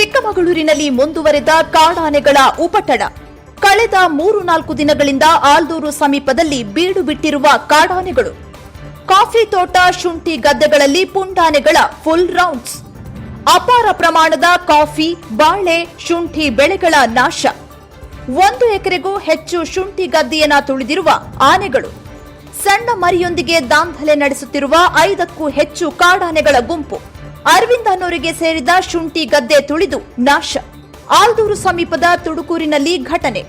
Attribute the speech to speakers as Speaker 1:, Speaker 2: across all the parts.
Speaker 1: ಚಿಕ್ಕಮಗಳೂರಿನಲ್ಲಿ ಮುಂದುವರೆದ ಕಾಡಾನೆಗಳ ಉಪಟಳ. ಕಳೆದ ಮೂರು ನಾಲ್ಕು ದಿನಗಳಿಂದ ಆಲ್ದೂರು ಸಮೀಪದಲ್ಲಿ ಬೀಡು ಬಿಟ್ಟಿರುವ ಕಾಡಾನೆಗಳು. ಕಾಫಿ ತೋಟ, ಶುಂಠಿ ಗದ್ದೆಗಳಲ್ಲಿ ಪುಂಡಾನೆಗಳ ಫುಲ್ ರೌಂಡ್ಸ್. ಅಪಾರ ಪ್ರಮಾಣದ ಕಾಫಿ, ಬಾಳೆ, ಶುಂಠಿ ಬೆಳೆಗಳ ನಾಶ. ಒಂದು ಎಕರೆಗೂ ಹೆಚ್ಚು ಶುಂಠಿ ಗದ್ದೆಯನ್ನ ತುಳಿದಿರುವ ಆನೆಗಳು. ಸಣ್ಣ ಮರಿಯೊಂದಿಗೆ ದಾಂಧಲೆ ನಡೆಸುತ್ತಿರುವ ಐದಕ್ಕೂ ಹೆಚ್ಚು ಕಾಡಾನೆಗಳ ಗುಂಪು. ಅರವಿಂದ್ ಅನ್ನೋರಿಗೆ ಸೇರಿದ ಶುಂಠಿ ಗದ್ದೆ ತುಳಿದು ನಾಶ. ಆಲ್ದೂರು ಸಮೀಪದ ತುಡುಕೂರಿನಲ್ಲಿ ಘಟನೆ.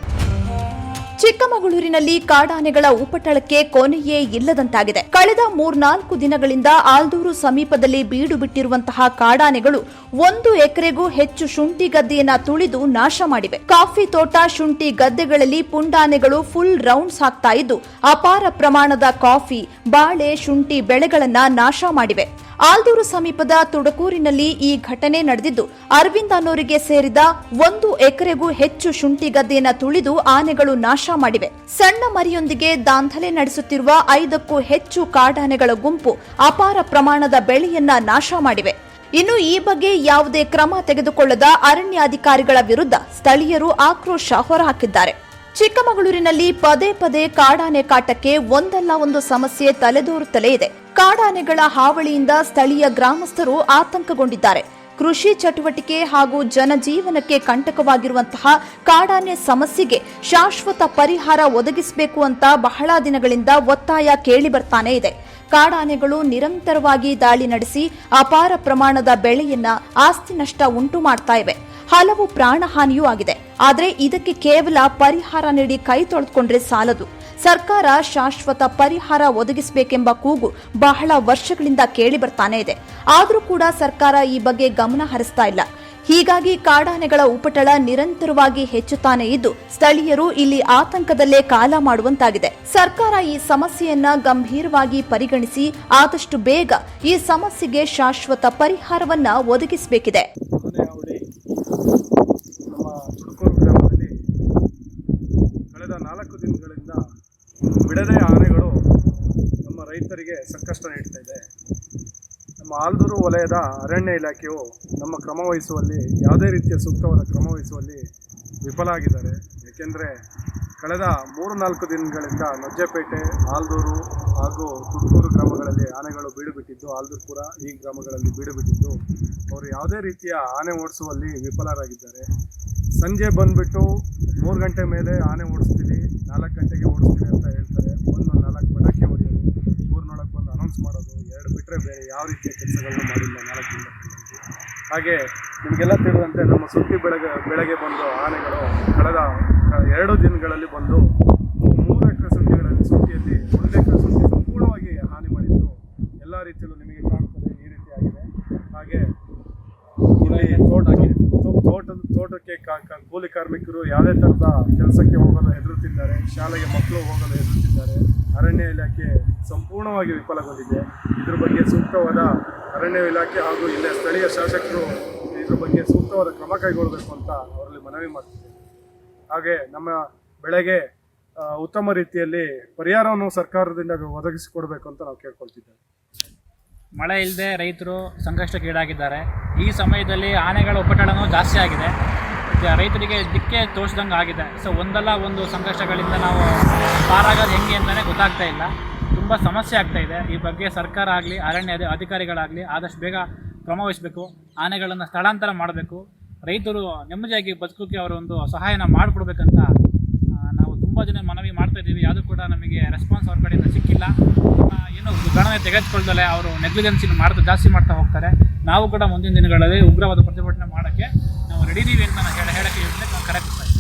Speaker 1: ಚಿಕ್ಕಮಗಳೂರಿನಲ್ಲಿ ಕಾಡಾನೆಗಳ ಉಪಟಳಕ್ಕೆ ಕೊನೆಯೇ ಇಲ್ಲದಂತಾಗಿದೆ. ಕಳೆದ ಮೂರ್ನಾಲ್ಕು ದಿನಗಳಿಂದ ಆಲ್ದೂರು ಸಮೀಪದಲ್ಲಿ ಬೀಡು ಬಿಟ್ಟಿರುವಂತಹ ಕಾಡಾನೆಗಳು ಒಂದು ಎಕರೆಗೂ ಹೆಚ್ಚು ಶುಂಠಿ ಗದ್ದೆಯನ್ನ ತುಳಿದು ನಾಶ ಮಾಡಿವೆ. ಕಾಫಿ ತೋಟ, ಶುಂಠಿ ಗದ್ದೆಗಳಲ್ಲಿ ಪುಂಡಾನೆಗಳು ಫುಲ್ ರೌಂಡ್ಸ್ ಹಾಕ್ತಾ ಇದ್ದು, ಅಪಾರ ಪ್ರಮಾಣದ ಕಾಫಿ, ಬಾಳೆ, ಶುಂಠಿ ಬೆಳೆಗಳನ್ನ ನಾಶ ಮಾಡಿವೆ. ಆಲ್ದೂರು ಸಮೀಪದ ತುಡಕೂರಿನಲ್ಲಿ ಈ ಘಟನೆ ನಡೆದಿದ್ದು ಅರವಿಂದ್ ಅನ್ನೋರಿಗೆ ಸೇರಿದ ಒಂದು ಎಕರೆಗೂ ಹೆಚ್ಚು ಶುಂಠಿ ಗದ್ದೆಯನ್ನು ತುಳಿದು ಆನೆಗಳು ನಾಶ ಮಾಡಿವೆ. ಸಣ್ಣ ಮರಿಯೊಂದಿಗೆ ದಾಂಧಲೆ ನಡೆಸುತ್ತಿರುವ ಐದಕ್ಕೂ ಹೆಚ್ಚು ಕಾಡಾನೆಗಳ ಗುಂಪು ಅಪಾರ ಪ್ರಮಾಣದ ಬೆಳೆಯನ್ನ ನಾಶ ಮಾಡಿವೆ. ಇನ್ನು ಈ ಬಗ್ಗೆ ಯಾವುದೇ ಕ್ರಮ ತೆಗೆದುಕೊಳ್ಳದ ಅರಣ್ಯಾಧಿಕಾರಿಗಳ ವಿರುದ್ಧ ಸ್ಥಳೀಯರು ಆಕ್ರೋಶ ಹೊರಹಾಕಿದ್ದಾರೆ. ಚಿಕ್ಕಮಗಳೂರಿನಲ್ಲಿ ಪದೇ ಪದೇ ಕಾಡಾನೆ ಕಾಟಕ್ಕೆ ಒಂದಲ್ಲ ಒಂದು ಸಮಸ್ಯೆ ತಲೆದೋರುತ್ತಲೇ ಇದೆ. ಕಾಡಾನೆಗಳ ಹಾವಳಿಯಿಂದ ಸ್ಥಳೀಯ ಗ್ರಾಮಸ್ಥರು ಆತಂಕಗೊಂಡಿದ್ದಾರೆ. ಕೃಷಿ ಚಟುವಟಿಕೆ ಹಾಗೂ ಜನಜೀವನಕ್ಕೆ ಕಂಟಕವಾಗಿರುವಂತಹ ಕಾಡಾನೆ ಸಮಸ್ಯೆಗೆ ಶಾಶ್ವತ ಪರಿಹಾರ ಒದಗಿಸಬೇಕು ಅಂತ ಬಹಳ ದಿನಗಳಿಂದ ಒತ್ತಾಯ ಕೇಳಿ ಬರ್ತಾನೆ ಇದೆ. ಕಾಡಾನೆಗಳು ನಿರಂತರವಾಗಿ ದಾಳಿ ನಡೆಸಿ ಅಪಾರ ಪ್ರಮಾಣದ ಬೆಳೆಯನ್ನ ಆಸ್ತಿ ನಷ್ಟ ಉಂಟು ಮಾಡ್ತಾ ಇವೆ. ಹಲವು ಪ್ರಾಣಹಾನಿಯೂ ಆಗಿದೆ. ಆದರೆ ಇದಕ್ಕೆ ಕೇವಲ ಪರಿಹಾರ ನೀಡಿ ಕೈ ತೊಳೆದುಕೊಂಡ್ರೆ ಸಾಲದು. ಸರ್ಕಾರ ಶಾಶ್ವತ ಪರಿಹಾರ ಒದಗಿಸಬೇಕೆಂಬ ಕೂಗು ಬಹಳ ವರ್ಷಗಳಿಂದ ಕೇಳಿ ಬರ್ತಾನೆ ಇದೆ. ಆದರೂ ಕೂಡ ಸರ್ಕಾರ ಈ ಬಗ್ಗೆ ಗಮನ ಹರಿಸ್ತಾ ಇಲ್ಲ. ಹೀಗಾಗಿ ಕಾಡಾನೆಗಳ ಉಪಟಳ ನಿರಂತರವಾಗಿ ಹೆಚ್ಚುತ್ತಾನೆ ಇದ್ದು ಸ್ಥಳೀಯರು ಇಲ್ಲಿ ಆತಂಕದಲ್ಲೇ ಕಾಲ ಮಾಡುವಂತಾಗಿದೆ. ಸರ್ಕಾರ ಈ ಸಮಸ್ಯೆಯನ್ನ ಗಂಭೀರವಾಗಿ ಪರಿಗಣಿಸಿ ಆದಷ್ಟು ಬೇಗ ಈ ಸಮಸ್ಯೆಗೆ ಶಾಶ್ವತ ಪರಿಹಾರವನ್ನ ಒದಗಿಸಬೇಕಿದೆ
Speaker 2: ಆನೆ ಹಾವಳಿ ನಮ್ಮ ತುಡುಕೂರು ಗ್ರಾಮದಲ್ಲಿ ಕಳೆದ ನಾಲ್ಕು ದಿನಗಳಿಂದ ಬಿಡದೆ ಆನೆಗಳು ನಮ್ಮ ರೈತರಿಗೆ ಸಂಕಷ್ಟ ನೀಡ್ತಾ ಇದೆ. ನಮ್ಮ ಆಲ್ದೂರು ವಲಯದ ಅರಣ್ಯ ಇಲಾಖೆಯು ನಮ್ಮ ಕ್ರಮ ವಹಿಸುವಲ್ಲಿ, ಯಾವುದೇ ರೀತಿಯ ಸೂಕ್ತವಾದ ಕ್ರಮ ವಹಿಸುವಲ್ಲಿ ವಿಫಲ ಆಗಿದ್ದಾರೆ. ಏಕೆಂದರೆ ಕಳೆದ ಮೂರು ನಾಲ್ಕು ದಿನಗಳಿಂದ ನಜ್ಜೆಪೇಟೆ, ಆಲ್ದೂರು ಹಾಗೂ ತುಮಕೂರು ಗ್ರಾಮಗಳಲ್ಲಿ ಆನೆಗಳು ಬೀಡುಬಿಟ್ಟಿದ್ದು, ಆಲ್ದೂರ್ಪುರ ಈ ಗ್ರಾಮಗಳಲ್ಲಿ ಬೀಡು ಬಿಟ್ಟಿದ್ದು ಅವರು ಯಾವುದೇ ರೀತಿಯ ಆನೆ ಓಡಿಸುವಲ್ಲಿ ವಿಫಲರಾಗಿದ್ದಾರೆ. ಸಂಜೆ ಬಂದುಬಿಟ್ಟು ಮೂರು ಗಂಟೆ ಮೇಲೆ ಆನೆ ಓಡಿಸ್ತೀವಿ, ನಾಲ್ಕು ಗಂಟೆಗೆ ಓಡಿಸ್ತೀವಿ ಅಂತ ಹೇಳ್ತಾರೆ ಒಂದು ನಾಲ್ಕು ಪಟಾಕಿ ಹೊಡೆಯೋದು ಅನೌನ್ಸ್ ಮಾಡೋದು, ಎರಡು ಬಿಟ್ಟರೆ ಬೇರೆ ಯಾವ ರೀತಿಯ ಕೆಲಸಗಳನ್ನು ಮಾಡಿಲ್ಲ ನಾಲ್ಕು ದಿನ ಹಾಗೆ ನಿಮಗೆಲ್ಲ ತಿಳಿದಂತೆ ನಮ್ಮ ಸುತ್ತಿ ಬೆಳಗ್ಗೆ ಬೆಳಗ್ಗೆ ಬಂದು ಆನೆಗಳು ಕಳೆದ ಎರಡು ದಿನಗಳಲ್ಲಿ ಬಂದು ಮೂರು ಎಕರೆ ಸುದ್ದಿಗಳಲ್ಲಿ ಸುದ್ದಿಯಲ್ಲಿ ಒಂದು ಎಕರೆ ಸುದ್ದಿ ಸಂಪೂರ್ಣವಾಗಿ ಹಾನಿ ಮಾಡಿದ್ದು ಎಲ್ಲ ರೀತಿಯಲ್ಲೂ ನಿಮಗೆ ಕಾಣ್ತದೆ, ಈ ರೀತಿಯಾಗಿದೆ. ಹಾಗೆ ತೋಟ ತೋಟದ ತೋಟಕ್ಕೆ ಕೂಲಿ ಕಾರ್ಮಿಕರು ಯಾವುದೇ ಥರದ ಕೆಲಸಕ್ಕೆ ಹೋಗಲು ಹೆದರುತ್ತಿದ್ದಾರೆ, ಶಾಲೆಗೆ ಮಕ್ಕಳು ಹೋಗಲು ಹೆದರುತ್ತಿದ್ದಾರೆ. ಅರಣ್ಯ ಇಲಾಖೆ ಸಂಪೂರ್ಣವಾಗಿ ವಿಫಲಗೊಂಡಿದೆ. ಇದ್ರ ಬಗ್ಗೆ ಸೂಕ್ತವಾದ ಅರಣ್ಯ ಇಲಾಖೆ ಹಾಗೂ ಇಲ್ಲಿಯ ಸ್ಥಳೀಯ ಶಾಸಕರು ಇದ್ರ ಬಗ್ಗೆ ಸೂಕ್ತವಾದ ಕ್ರಮ ಕೈಗೊಳ್ಳಬೇಕು ಅಂತ ಅವರಲ್ಲಿ ಮನವಿ ಮಾಡ್ತಿದ್ದೇವೆ ಹಾಗೆ ನಮ್ಮ ಬೆಳೆಗೆ ಉತ್ತಮ ರೀತಿಯಲ್ಲಿ ಪರಿಹಾರವನ್ನು ಸರ್ಕಾರದಿಂದ ಒದಗಿಸಿಕೊಡ್ಬೇಕು ಅಂತ ನಾವು ಕೇಳ್ಕೊಳ್ತಿದ್ದೇವೆ.
Speaker 3: ಮಳೆ ಇಲ್ಲದೆ ರೈತರು ಸಂಕಷ್ಟಕ್ಕೀಡಾಗಿದ್ದಾರೆ. ಈ ಸಮಯದಲ್ಲಿ ಆನೆಗಳ ಉಪಟಳನೂ ಜಾಸ್ತಿ ಆಗಿದೆ. ರೈತರಿಗೆ ದಿಕ್ಕೆ ತೋರಿಸ್ದಂಗೆ ಆಗಿದೆ. ಸೊ ಒಂದಲ್ಲ ಒಂದು ಸಂಕಷ್ಟಗಳಿಂದ ನಾವು ಪಾರಾಗೋದು ಹೆಂಗೆ ಅಂತಲೇ ಗೊತ್ತಾಗ್ತಾ ಇಲ್ಲ. ತುಂಬ ಸಮಸ್ಯೆ ಆಗ್ತಾ ಇದೆ. ಈ ಬಗ್ಗೆ ಸರ್ಕಾರ ಆಗಲಿ, ಅರಣ್ಯ ಅಧಿಕಾರಿಗಳಾಗಲಿ ಆದಷ್ಟು ಬೇಗ ಕ್ರಮ ವಹಿಸಬೇಕು. ಆನೆಗಳನ್ನು ಸ್ಥಳಾಂತರ ಮಾಡಬೇಕು. ರೈತರು ನೆಮ್ಮದಿಯಾಗಿ ಬದುಕೋಕ್ಕೆ ಅವರ ಒಂದು ಸಹಾಯನ ಮಾಡಿಕೊಡ್ಬೇಕಂತ ನಾವು ತುಂಬ ಜನ ಮನವಿ ಮಾಡ್ತಾ ಇದ್ದೀವಿ. ಯಾವುದೂ ಕೂಡ ನಮಗೆ ರೆಸ್ಪಾನ್ಸ್ ಅವ್ರ ಕಡೆಯಿಂದ ಸಿಕ್ಕಿಲ್ಲ. ಏನು ಗಣನೆ ತೆಗೆದುಕೊಳ್ದಲೆ ಅವರು ನೆಗ್ಲಿಜೆನ್ಸಿನ ಮಾಡ್ತಾ ಜಾಸ್ತಿ ಮಾಡ್ತಾ ಹೋಗ್ತಾರೆ. ನಾವು ಕೂಡ ಮುಂದಿನ ದಿನಗಳಲ್ಲಿ ಉಗ್ರವಾದ ಪ್ರತಿಭಟನೆ ನೀವು ಅಂತ ನಾನು ಹೇಳ ಹೇಳಕ್ಕೆ ಕರೆಕ್ಟ್